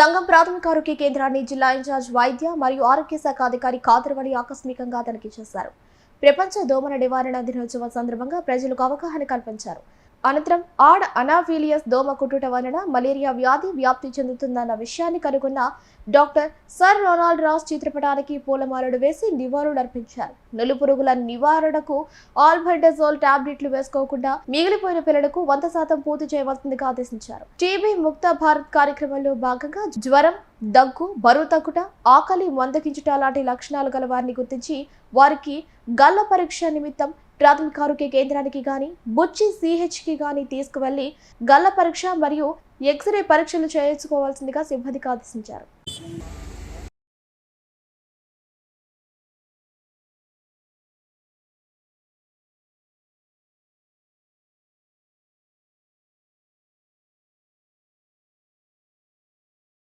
సంఘం ప్రాథమిక ఆరోగ్య కేంద్రాన్ని జిల్లా ఇన్ఛార్జ్ వైద్య మరియు ఆరోగ్య శాఖ అధికారి కాదరవడి ఆకస్మికంగా తనిఖీ చేశారు. ప్రపంచ దోమల నివారణ దినోత్సవం సందర్భంగా ప్రజలకు అవగాహన కల్పించారు. అనంతరం ఆడ అనాఫీలియస్ దోమ కుట్టుట వలన మలేరియా వ్యాధి వ్యాప్తి చెందుతుందన్న విషయాన్ని కనుగొన్న డాక్టర్ సర్ రొనాల్డ్ రాస్ చిత్రపటానికి పూలమాలలు వేసి నివాళులర్పించారు. నులుపురుగుల నివారణకు ఆల్బర్డజోల్ టాబ్లెట్లు వేసుకోకుండా మిగిలిపోయిన పిల్లలకు వంద శాతం పూర్తి చేయవలసిందిగా ఆదేశించారు. టీబీ ముక్త భారత్ కార్యక్రమంలో భాగంగా జ్వరం దగ్గు బరువు తగ్గుట ఆకలి మందగించుట లాంటి లక్షణాలు గల వారిని గుర్తించి వారికి గల్ల పరీక్ష నిమిత్తం ప్రాథమిక ఆరోగ్య కేంద్రానికి గాని బుచ్చి సిహెచ్కి గాని తీసుకువెళ్ళి గల్ల పరీక్ష మరియు ఎక్స్రే పరీక్షలు చేయించుకోవాల్సిందిగా సిబ్బందికి ఆదేశించారు.